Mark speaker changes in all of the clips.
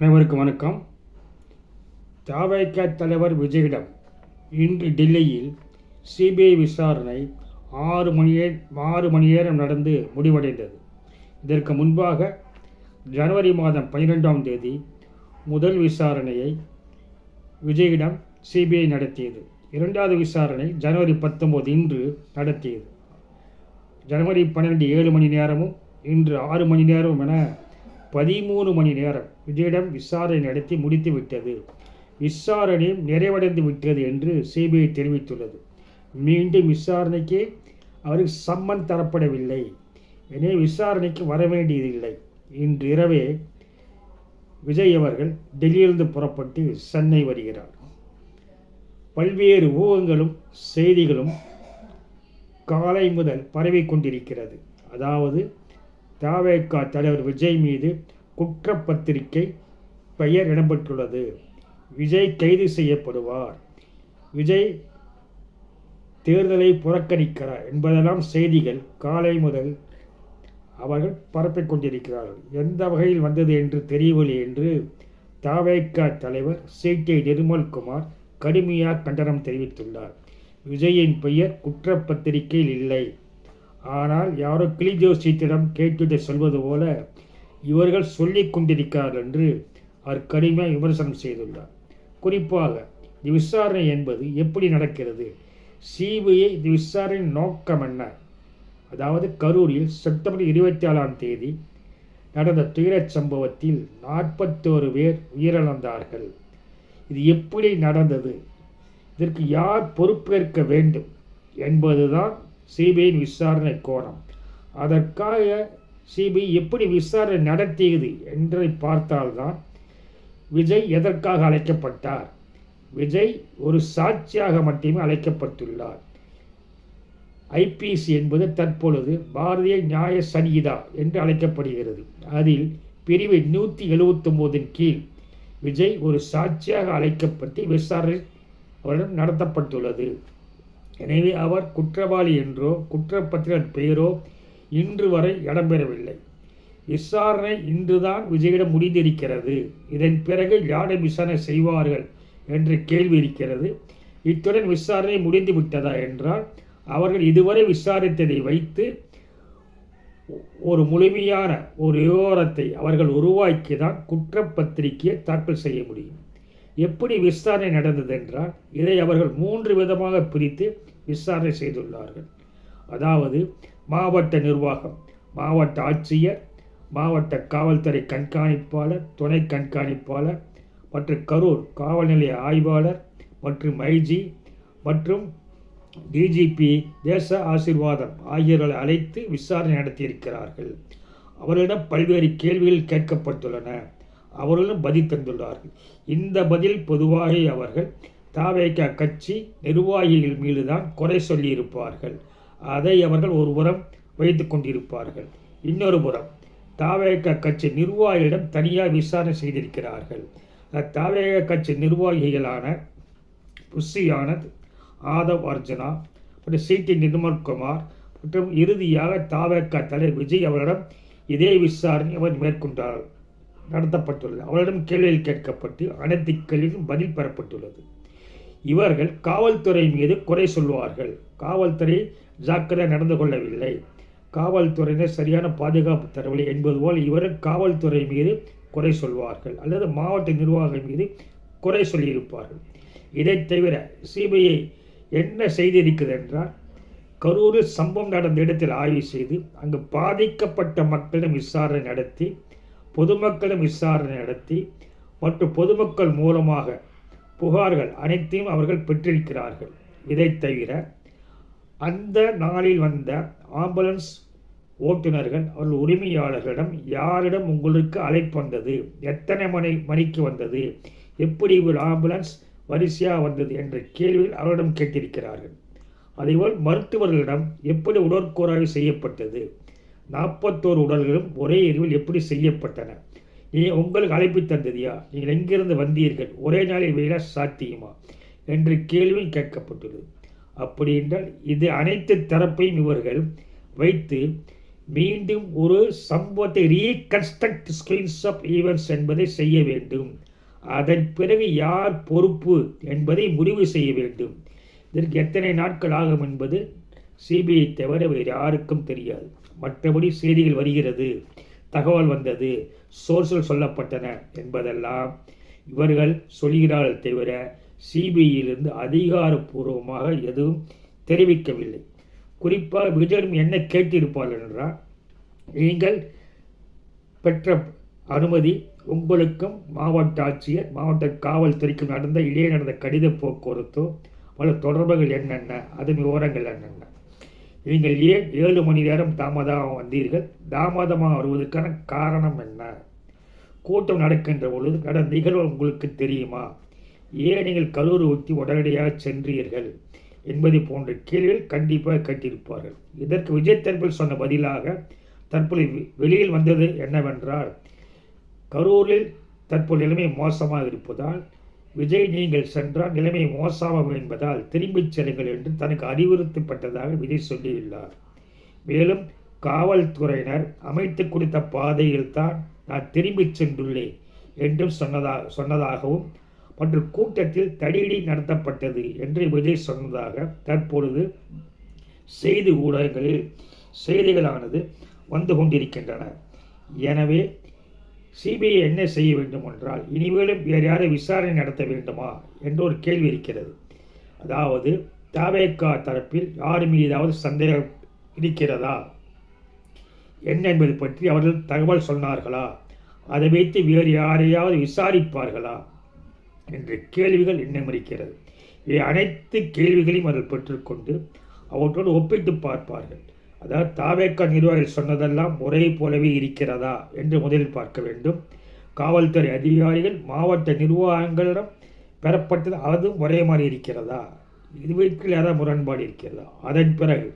Speaker 1: அனைவருக்கும் வணக்கம். தவேக தலைவர் விஜயிடம் இன்று டெல்லியில் சிபிஐ விசாரணை ஆறு மணி ஆறு மணி நேரம் நடந்து முடிவடைந்தது. இதற்கு முன்பாக ஜனவரி மாதம் பன்னிரெண்டாம் தேதி முதல் விசாரணையை விஜயிடம் சிபிஐ நடத்தியது. இரண்டாவது விசாரணை ஜனவரி பத்தொம்போது இன்று நடத்தியது. ஜனவரி பன்னிரெண்டு ஏழு மணி நேரமும் இன்று ஆறு மணி நேரமும் என பதிமூணு மணி நேரம் விஜயிடம் விசாரணை நடத்தி முடித்துவிட்டது விசாரணை நிறைவடைந்து விட்டது என்று சிபிஐ தெரிவித்துள்ளது. மீண்டும் விசாரணைக்கு அவருக்கு சம்மன் தரப்படவில்லை. எனவே விசாரணைக்கு வர வேண்டியதில்லை. இன்று இரவே விஜய் அவர்கள் டெல்லியிலிருந்து புறப்பட்டு சென்னை வருகிறார். பல்வேறு ஊகங்களும் செய்திகளும் காலை முதல் பரவி கொண்டிருக்கிறது. அதாவது தாவேக்கா தலைவர் விஜய் மீது குற்றப்பத்திரிகை பெயர் இடம்பெற்றுள்ளது. விஜய் கைது செய்யப்படுவார். விஜய் தேர்தலை புறக்கணிக்கிறார் என்பதெல்லாம் செய்திகள். காலை முதல் அவர்கள் பரப்பிக் கொண்டிருக்கிறார்கள். எந்த வகையில் வந்தது என்று தெரியவில்லை என்று தாவேக்கா தலைவர் சி.டி. நிர்மல்குமார் கடுமையாக கண்டனம் தெரிவித்துள்ளார். விஜயின் பெயர் குற்றப்பத்திரிகையில் இல்லை. ஆனால் யாரோ கிளி ஜோசியத்திடம் கேட்டுட்டு சொல்வது போல இவர்கள் சொல்லி கொண்டிருக்கிறார்கள் என்று அவர் கடுமையாக விமர்சனம் செய்துள்ளார். குறிப்பாக இந்த விசாரணை என்பது எப்படி நடக்கிறது? சிபிஐ இந்த விசாரணையின் நோக்கம் என்ன? அதாவது கரூரில் செப்டம்பர் இருபத்தி ஏழாம் தேதி நடந்த துயரச் சம்பவத்தில் நாற்பத்தோரு பேர் உயிரிழந்தார்கள். இது எப்படி நடந்தது? இதற்கு யார் பொறுப்பேற்க வேண்டும் என்பதுதான் சிபிஐயின் விசாரணை கோணம் அதற்காக சிபிஐ எப்படி விசாரணை நடத்தியது என்றை பார்த்தால்தான் விஜய் எதற்காக அழைக்கப்பட்டார்? விஜய் ஒரு சாட்சியாக மட்டுமே அழைக்கப்பட்டுள்ளார். ஐபிசி என்பது தற்பொழுது பாரதிய நியாய சங்கீதா என்று அழைக்கப்படுகிறது. அதில் பிரிவு நூற்றி எழுபத்தொம்போதின் கீழ் விஜய் ஒரு சாட்சியாக அழைக்கப்பட்டு விசாரணை அவரிடம் நடத்தப்பட்டுள்ளது. எனவே அவர் குற்றவாளி என்றோ குற்றப்பத்திரன் பெயரோ இன்று வரை இடம்பெறவில்லை. விசாரணை இன்றுதான் விஜயிடம் முடிந்திருக்கிறது. இதன் பிறகு யாரை விசாரணை செய்வார்கள் என்ற கேள்வி இருக்கிறது. இத்துடன் விசாரணை முடிந்து விட்டதா என்றால் அவர்கள் இதுவரை விசாரித்ததை வைத்து ஒரு முழுமையான ஒரு விவரத்தை அவர்கள் உருவாக்கி தான் குற்றப்பத்திரிகையை தாக்கல் செய்ய முடியும். எப்படி விசாரணை நடந்தது என்றால் இதை அவர்கள் மூன்று விதமாக பிரித்து விசாரணை செய்துள்ளார்கள். அதாவது மாவட்ட நிர்வாகம் மாவட்ட ஆட்சியர் மாவட்ட காவல்துறை கண்காணிப்பாளர் துணை கண்காணிப்பாளர் மற்றும் கரூர் காவல் நிலைய ஆய்வாளர் மற்றும் ஐஜி மற்றும் டிஜிபி தேச ஆசீர்வாதம் ஆகியோர்களை அழைத்து விசாரணை நடத்தியிருக்கிறார்கள். அவர்களிடம் பல்வேறு கேள்விகள் கேட்கப்பட்டுள்ளன. அவர்களும் பதில் தந்துள்ளார்கள். இந்த பதில் பொதுவாக அவர்கள் தாவேக்க கட்சி நிர்வாகிகள் மீதுதான் குறை சொல்லியிருப்பார்கள். அதை அவர்கள் ஒரு புறம் வைத்து கொண்டிருப்பார்கள். இன்னொரு புறம் தாவேக்க கட்சி நிர்வாகிகளிடம் தனியாக விசாரணை செய்திருக்கிறார்கள். தாவேக கட்சி நிர்வாகிகளான புஷி ஆனந்த் ஆதவ் அர்ஜுனா மற்றும் சி டி நிர்மல்குமார் மற்றும் இறுதியாக தாவேக தலைவர் விஜய் அவரிடம் இதே விசாரணை அவர் மேற்கொண்டார். நடத்தப்பட்டுள்ளது. அவரிடம் கேள்விகள் கேட்கப்பட்டு அனைத்து கேள்விகளும் பதில் பெறப்பட்டுள்ளது. இவர்கள் காவல்துறை மீது குறை சொல்வார்கள் காவல்துறை ஜாக்கிரதை நடந்து கொள்ளவில்லை. காவல்துறையினர் சரியான பாதுகாப்பு தரவில்லை என்பது போல் இவர்கள் காவல்துறை மீது குறை சொல்வார்கள் அல்லது மாவட்ட நிர்வாகம் மீது குறை சொல்லியிருப்பார்கள். இதைத் தவிர சிபிஐ என்ன செய்திருக்கிறது என்றால் கரூரில் சம்பவம் நடந்த இடத்தில் ஆய்வு செய்து அங்கு பாதிக்கப்பட்ட மக்களிடம் விசாரணை நடத்தி பொதுமக்களும் விசாரணை நடத்தி மற்றும் பொதுமக்கள் மூலமாக புகார்கள் அனைத்தையும் அவர்கள் பெற்றிருக்கிறார்கள். இதைத் தவிர அந்த நாளில் வந்த ஆம்புலன்ஸ் ஓட்டுநர்கள் அவர்கள் உரிமையாளர்களிடம் யாரிடம் உங்களுக்கு அழைப்பு வந்தது? எத்தனை மணி மணிக்கு வந்தது? எப்படி ஒரு ஆம்புலன்ஸ் வரிசையாக வந்தது என்ற கேள்வியில் அவரிடம் கேட்டிருக்கிறார்கள். அதேபோல் மருத்துவர்களிடம் எப்படி உடற்கூறாய்வு செய்யப்பட்டது? நாற்பத்தோரு உடல்களும் ஒரே இரவில் எப்படி செய்யப்பட்டன? நீ உங்களுக்கு அழைப்பு தந்ததியா? நீங்கள் எங்கிருந்து வந்தீர்கள்? ஒரே நாளில் வேலை சாத்தியமா? என்ற கேள்வியும் கேட்கப்பட்டுள்ளது அப்படி என்றால் இது அனைத்து தரப்பையும் இவர்கள் வைத்து மீண்டும் ஒரு சம்பவத்தை ரீகன்ஸ்ட்ரக்ட் ஸ்கிரீன்ஸ் ஆஃப் ஈவெண்ட்ஸ் என்பதை செய்ய வேண்டும். அதன் பிறகு யார் பொறுப்பு என்பதை முடிவு செய்ய வேண்டும். இதற்கு எத்தனை நாட்கள் ஆகும் என்பது சிபிஐ தவிர வேறு யாருக்கும் தெரியாது. மற்றபடி செய்திகள் வருகிறது. தகவல் வந்தது. சோர்ஸில் சொல்லப்பட்டன என்பதெல்லாம் இவர்கள் சொல்கிறார்கள் தவிர சிபிஐயிலிருந்து அதிகாரப்பூர்வமாக எதுவும் தெரிவிக்கவில்லை. குறிப்பாக விஜயம் என்ன கேட்டிருப்பார்கள் என்றால் நீங்கள் பெற்ற அனுமதி உங்களுக்கும் மாவட்ட ஆட்சியர் மாவட்ட காவல்துறைக்கும் நடந்த இடையே நடந்த கடித போக்குவரத்தோ பல தொடர்புகள் என்னென்ன அதன் விவரங்கள் என்னென்ன நீங்கள் ஏன் ஏழு மணி நேரம் தாமதமாக வந்தீர்கள்? தாமதமாக வருவதற்கான காரணம் என்ன? கூட்டம் நடக்கின்ற பொழுது நடந்த நிகழ்வு உங்களுக்கு தெரியுமா? ஏன் நீங்கள் கல்லூரி ஊற்றி உடனடியாக சென்றீர்கள் என்பதை போன்ற கேள்விகள் கண்டிப்பாக கேட்டிருப்பார்கள். இதற்கு விஜய் தரப்பில் சொன்ன பதிலாக தற்போது வெளியில் வந்தது என்னவென்றால் கரூரில் தற்போது நிலைமை மோசமாக இருப்பதால் விஜய் நீங்கள் சென்றால் நிலைமை மோசமாகும் என்பதால் திரும்பிச் செல்லுங்கள் என்று தனக்கு அறிவுறுத்தப்பட்டதாக விஜய் சொல்லியுள்ளார். மேலும் காவல்துறையினர் அமைத்து கொடுத்த பாதையில் தான் நான் திரும்பிச் சென்றுள்ளேன் என்றும் சொன்னதா சொன்னதாகவும் மற்றும் கூட்டத்தில் தடியடி நடத்தப்பட்டது என்று விஜய் சொன்னதாக தற்பொழுது செய்தி ஊடகங்களில் செய்திகளானது வந்து கொண்டிருக்கின்றன. எனவே சிபிஐ என்ன செய்ய வேண்டும் என்றால் இனிமேலும் வேறு யாரை விசாரணை நடத்த வேண்டுமா என்ற ஒரு கேள்வி இருக்கிறது. அதாவது தாவேக்கா தரப்பில் யார் மீதாவது சந்தேகம் இருக்கிறதா? என்ன என்பது பற்றி அவர்கள் தகவல் சொன்னார்களா? அதை வைத்து வேறு யாரையாவது விசாரிப்பார்களா? என்ற கேள்விகள் இன்னும் இருக்கிறது. இவை அனைத்து கேள்விகளையும் அவர்கள் பெற்றுக்கொண்டு அவற்றோடு ஒப்பிட்டு பார்ப்பார்கள். அதாவது தாவேக்கா நிர்வாகிகள் சொன்னதெல்லாம் ஒரே போலவே இருக்கிறதா என்று முதலில் பார்க்க வேண்டும். காவல்துறை அதிகாரிகள் மாவட்ட நிர்வாகங்களிடம் பெறப்பட்டது அதுவும் ஒரே மாதிரி இருக்கிறதா? இது வைத்து ஏதாவது முரண்பாடு இருக்கிறதா? அதன் பிறகு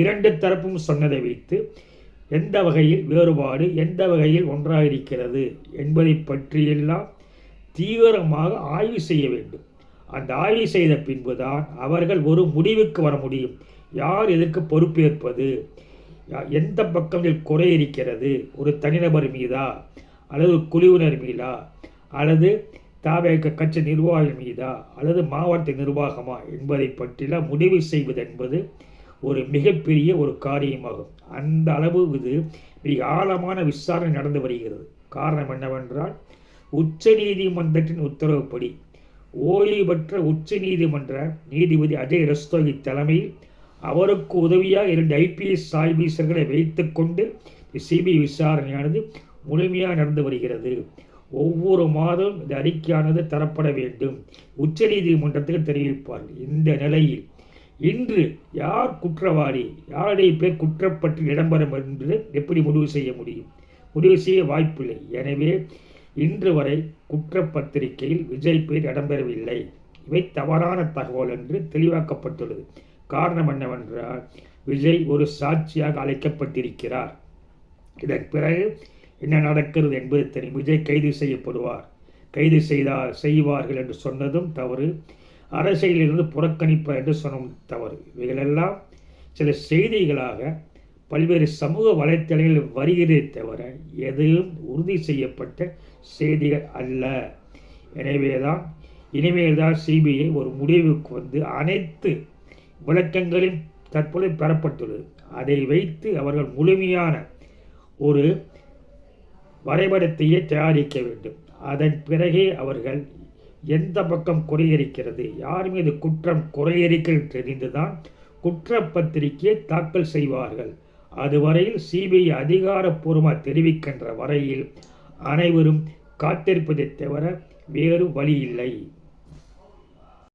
Speaker 1: இரண்டு தரப்பும் சொன்னதை வைத்து எந்த வகையில் வேறுபாடு எந்த வகையில் ஒன்றாக இருக்கிறது என்பதை பற்றியெல்லாம் தீவிரமாக ஆய்வு செய்ய வேண்டும். அந்த ஆய்வு செய்த பின்புதான் அவர்கள் ஒரு முடிவுக்கு வர முடியும். யார் எதற்கு பொறுப்பேற்பது? எந்த பக்கத்தில் குறை இருக்கிறது? ஒரு தனிநபர் மீதா? அல்லது குழுவினர் மீதா? அல்லது தாவேக கட்சி நிர்வாகம் மீதா? அல்லது மாவட்ட நிர்வாகமா? என்பதை பற்றிலாம் முடிவு செய்வது என்பது ஒரு மிகப்பெரிய ஒரு காரியமாகும். அந்த அளவு இது மிக ஆழமான விசாரணை நடந்து வருகிறது. காரணம் என்னவென்றால் உச்ச நீதிமன்றத்தின் உத்தரவுப்படி ஓய்வு பெற்ற உச்ச நீதிமன்ற நீதிபதி அஜய் ரஸ்தோகி தலைமையில் அவருக்கு உதவியாக இரண்டு ஐபிஎஸ் ஆய்வீசர்களை வைத்துக்கொண்டு சிபிஐ விசாரணையானது முழுமையாக நடந்து வருகிறது. ஒவ்வொரு மாதம் இந்த அறிக்கையானது தரப்பட வேண்டும். உச்ச நீதிமன்றத்துக்கு தெரிவிப்பார்கள் இந்த நிலையில் இன்று யார் குற்றவாளி யாருடைய பேர் குற்றப்பற்றி இடம்பெறும் என்று எப்படி முடிவு செய்ய முடியும்? முடிவு செய்ய வாய்ப்பில்லை. எனவே இன்று வரை குற்றப்பத்திரிகையில் விஜய் பேர் இடம்பெறவில்லை. இவை தவறான தகவல் என்று தெளிவாக்கப்பட்டுள்ளது. காரணம் என்னவென்றால் விஜய் ஒரு சாட்சியாக அழைக்கப்பட்டிருக்கிறார். இதன் பிறகு என்ன நடக்கிறது என்பது தெரியும். விஜய் கைது செய்யப்படுவார். கைது செய்தார் செய்வார்கள் என்று சொன்னதும் தவறு. அரசியலிருந்து புறக்கணிப்பார் என்று சொன்னதும் தவறு. இவைகளெல்லாம் சில செய்திகளாக பல்வேறு சமூக வலைத்தளங்களில் வருகிறதே தவிர எதுவும் உறுதி செய்யப்பட்ட செய்திகள் அல்ல. எனவேதான் இனிமேல் தான் சிபிஐ ஒரு முடிவுக்கு வந்து அனைத்து விளக்கங்களில் தற்போது பெறப்பட்டுள்ளது. அதை வைத்து அவர்கள் முழுமையான ஒரு வரைபடத்தையே தயாரிக்க வேண்டும். அதன் பிறகே அவர்கள் எந்த பக்கம் குறையிருக்கிறது யார் மீது குற்றம் குறையிருக்கிறது தெரிந்துதான் குற்றப்பத்திரிகையை தாக்கல் செய்வார்கள். அதுவரையில் சிபிஐ அதிகாரப்பூர்வமாக தெரிவிக்கின்ற வரையில் அனைவரும் காத்திருப்பதை தவிர வேறு வழி இல்லை.